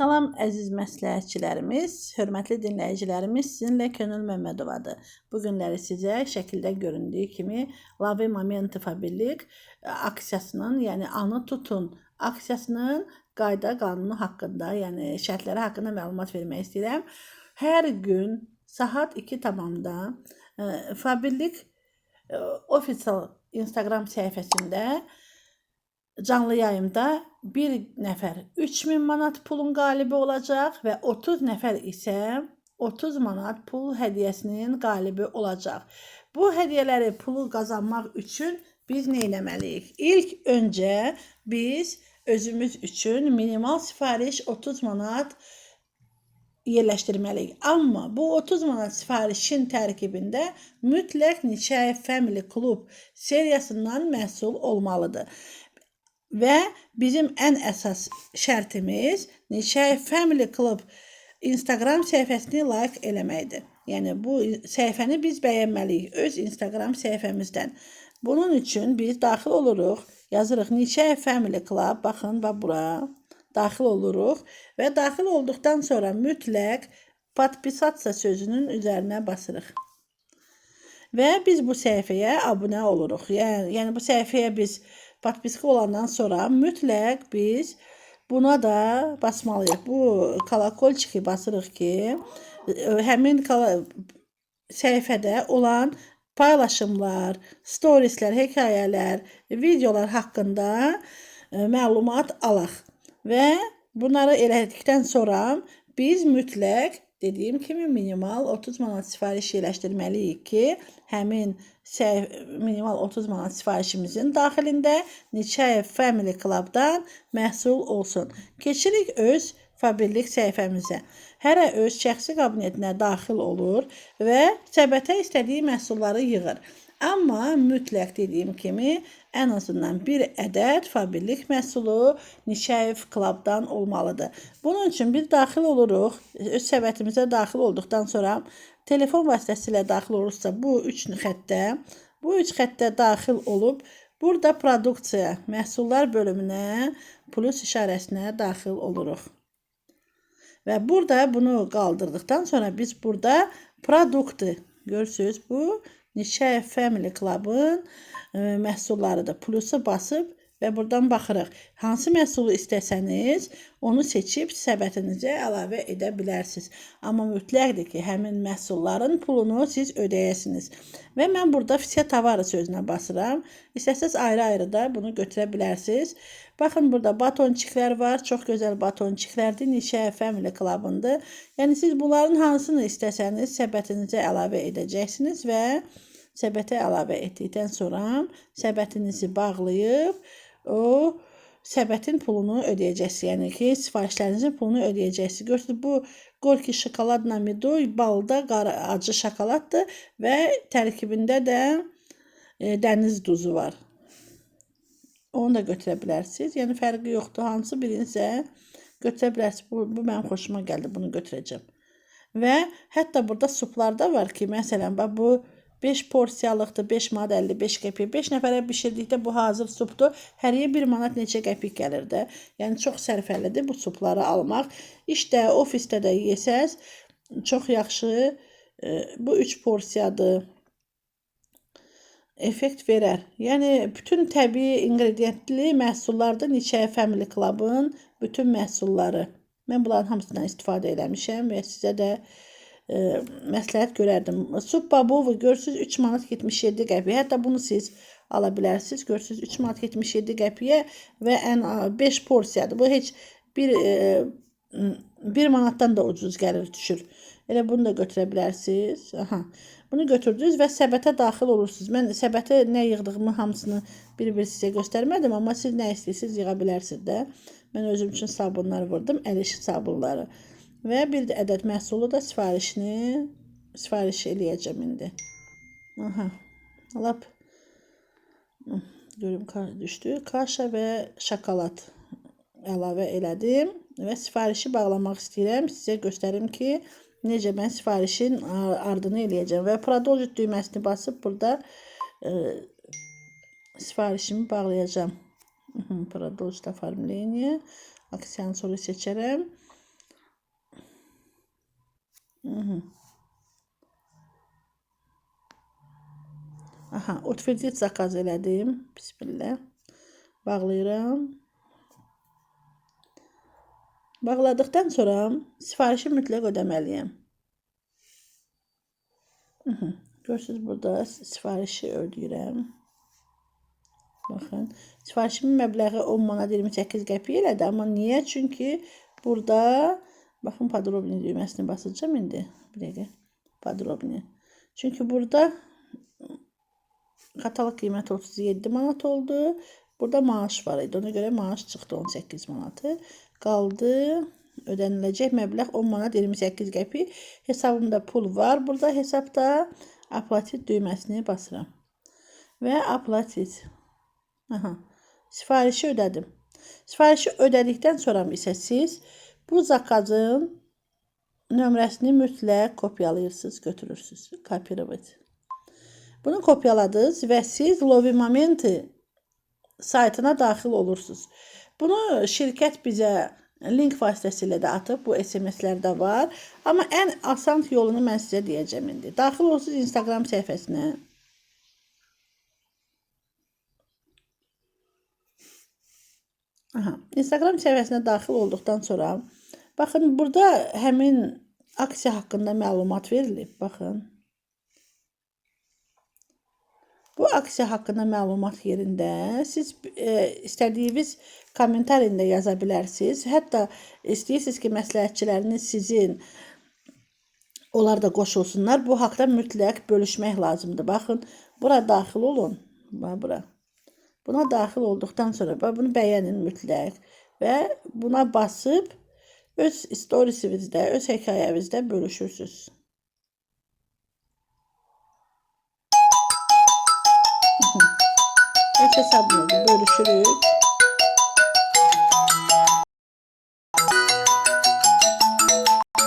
Salam əziz məsləhətçilərimiz, hörmətli dinləyicilərimiz, sizinlə Könül Məmmədovadır. Bu günləri sizə şəkildə göründüyü kimi Lave Momenti Fabrilik aksiyasının, yəni Anı Tutun aksiyasının qayda qanunu haqqında, yəni şərtləri haqqında məlumat vermək istəyirəm. Hər gün saat 2 tamamda e, Fabrilik e, official Instagram səhifəsində canlı yayımda bir nəfər 3000 manat pulun qalibi olacaq və 30 nəfər isə 30 manat pul hədiyyəsinin qalibi olacaq. Bu hədiyyələri pulu qazanmaq üçün biz nə etməliyik? İlk öncə biz özümüz üçün minimal sifariş 30 manat yerləşdirməliyik. Amma bu 30 manat sifarişin tərkibində mütləq Neçəyev Family Club seriyasından məhsul olmalıdır. Ve bizim en əsas şərtimiz Neçəy Family Club Instagram səhifəsini like eləməkdir. Yəni bu səhifəni biz bəyənməliyik öz Instagram səhifəmizdən. Bunun üçün biz daxil oluruq, yazırıq Neçəy Family Club, baxın bax bura. Daxil oluruq və daxil olduqdan sonra mütləq podpisatsiya sözünün üzərinə basırıq. Və biz bu səhifəyə abunə oluruq. Yəni, yəni bu səhifəyə biz Patbiski olandan sonra mütləq biz buna da basmalıyıq. Bu kalakolçiki basırıq ki, e, həmin kala səhifədə olan paylaşımlar, storieslər, hekayələr, videolar haqqında e, məlumat alaq. Və bunları elədikdən sonra biz mütləq Dediyim kimi minimal 30 manat sifariş yerləşdirməliyik ki, həmin minimal 30 manat sifarişimizin daxilində Neçayev Family Club-dan məhsul olsun. Keçirik öz Fabirlik səhifəmizə. Hərə öz şəxsi kabinetinə daxil olur və səbətə istədiyi məhsulları yığır. Amma mütləq dediyim kimi ən azından bir ədəd fabirlik məhsulu Nişəyev Clubdan olmalıdır. Bunun üçün biz daxil oluruq. Öz səbətimizə daxil olduqdan sonra telefon vasitəsilə daxil olursa bu 3 xəttə, bu 3 xəttə daxil olub burada produksiya, məhsullar bölümünə plus işarəsinə daxil oluruq. Və burada bunu qaldırdıqdan sonra biz burada produktu görürsüz bu Neçə Family Club-ın məhsullarıdır. Plusu basıb və buradan baxırıq. Hansı məhsulu istəsəniz, onu seçib səbətinizə əlavə edə bilərsiniz. Amma mütləqdir ki, həmin məhsulların pulunu siz ödəyəsiniz. Və mən burada fisə tavarı sözünə basıram. İstəsəz ayrı-ayrı da bunu götürə bilərsiniz. Baxın burada batonçiklər var. Çox gözəl batonçiklərdir. Nişə Family Club-ındır. Yəni siz bunların hansını istəsəniz səbətinizə əlavə edəcəksiniz və səbətə əlavə etdikdən sonra səbətinizi bağlayıb o səbətin pulunu ödəyəcəksiniz. Yəni ki, sifarişlərinizin pulunu ödəyəcəksiniz. Gördünüz bu Gorki şokolad namido balda qara acı şokoladdır və tərkibində də e, dəniz duzu var. Onu da götürə bilərsiniz. Yəni fərqi yoxdur. Hansı birinsə götürə bilərsiniz. Bu, bu mənim xoşuma gəldi. Bunu götürəcəm. Və hətta burada suplar da var ki, məsələn, bu 5 porsiyalıqdır, 5 manat 55 qəpik. 5 nəfərə bişirdikdə bu hazır supdur. Həriyə 1 manat neçə qəpik gəlir də. Yəni çox sərfəlidir bu supları almaq. İşdə, ofisdə də yesəz çox yaxşı. E, bu 3 porsiyadır effekt verər. Yəni bütün təbii ingrediyentli məhsullardır Neçə Family Club-ın bütün məhsulları. Mən bunların hamısından istifadə eləmişəm və sizə də e, məsləhət görərdim. Sup babovu görürsüz 3 manat 77 qəpiyə. Hətta bunu siz ala bilərsiniz. Görürsüz 3 manat 77 qəpiyə və ən 5 porsiyadır. Bu heç bir e, 1 manatdan da ucuz gəlir düşür. Elə bunu da götürə bilərsiniz. Aha. Bunu götürdünüz və səbətə daxil olursunuz. Mən səbətə nə yığdığımı hamısını bir-bir sizə göstərmədim, amma siz nə istəyirsiniz yığa bilərsiniz də. Mən özüm üçün sabunlar vurdum, əl işi sabunları. Və bir də ədəd məhsulu da sifarişini sifariş eləyəcəm indi. Aha. Lap görüm düşdü. Kaşa və şokolad əlavə elədim və sifarişi bağlamaq istəyirəm. Sizə göstərim ki, necə mən sifarişin ardını eləyəcəm və prodolcit düyməsini basıb burada ə, sifarişimi bağlayacağım. Prodolcit oformleniyə aksiyanı sonra seçərəm. Aha, utfiltrit zakaz elədim. Bismillah. Bağlayıram. Bağladıktan sonra sifarişi mütləq ödəməliyəm. Görürsünüz burada sifarişi ödəyirəm. Baxın, sifarişimin məbləği 10 manat 28 qəpik elədi, amma niyə? Çünki burada baxın podrobni düyməsini basacağam indi. Bir dəqiqə. Podrobni. Çünki burada katalog qiyməti 37 manat oldu. Burada maaş var idi. Ona görə maaş çıxdı 18 manatı. Qaldı ödəniləcək məbləğ 10 manat 28 qəpik. Hesabımda pul var. Burada hesabda aplatit düyməsini basıram. Və aplatit. Aha. Sifarişi ödədim. Sifarişi ödədikdən sonra isə siz bu zakazın nömrəsini mütləq kopyalayırsınız, götürürsünüz. Kopyalayın. Bunu kopyaladınız və siz Lovi Momenti saytına daxil olursunuz. Bunu şirkət bizə link vasitəsilə də atıb, bu SMS-lərdə var. Amma ən asan yolunu mən sizə deyəcəm indi. Daxil olursunuz Instagram səhifəsinə. Aha, Instagram səhifəsinə daxil olduqdan sonra baxın burada həmin aksiya haqqında məlumat verilib. Baxın. Bu aksiya haqqında məlumat yerində siz e, istədiyiniz kommentarində yaza bilərsiniz. Hətta istəyirsiniz ki, məsləhətçiləriniz sizin onlar da qoşulsunlar. Bu haqda mütləq bölüşmək lazımdır. Baxın, bura daxil olun. Bura. Buna daxil olduqdan sonra bunu bəyənin mütləq və buna basıb öz storiesinizdə, öz hekayənizdə bölüşürsüz. Öz hesabınızı bölüşürük.